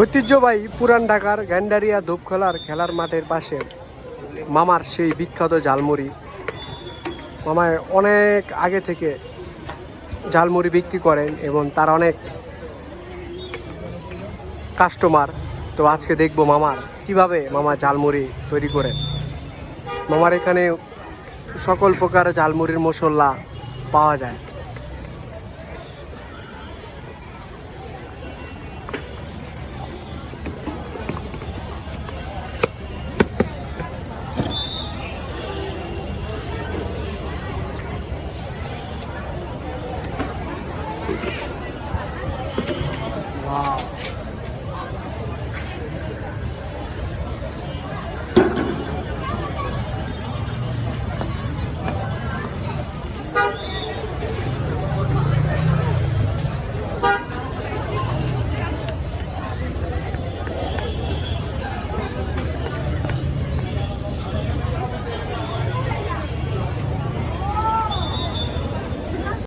ঐতিহ্যবাহী পুরান ঢাকার গ্যান্ডারিয়া ধূপখোলার খেলার মাঠের পাশে মামার সেই বিখ্যাত ঝালমুড়ি। মামায় অনেক আগে থেকে ঝালমুড়ি বিক্রি করেন এবং তার অনেক কাস্টমার তো আজকে দেখব মামার কীভাবে মামা ঝালমুড়ি তৈরি করেন। মামার এখানে সকল প্রকার ঝালমুড়ির মশলা পাওয়া যায়।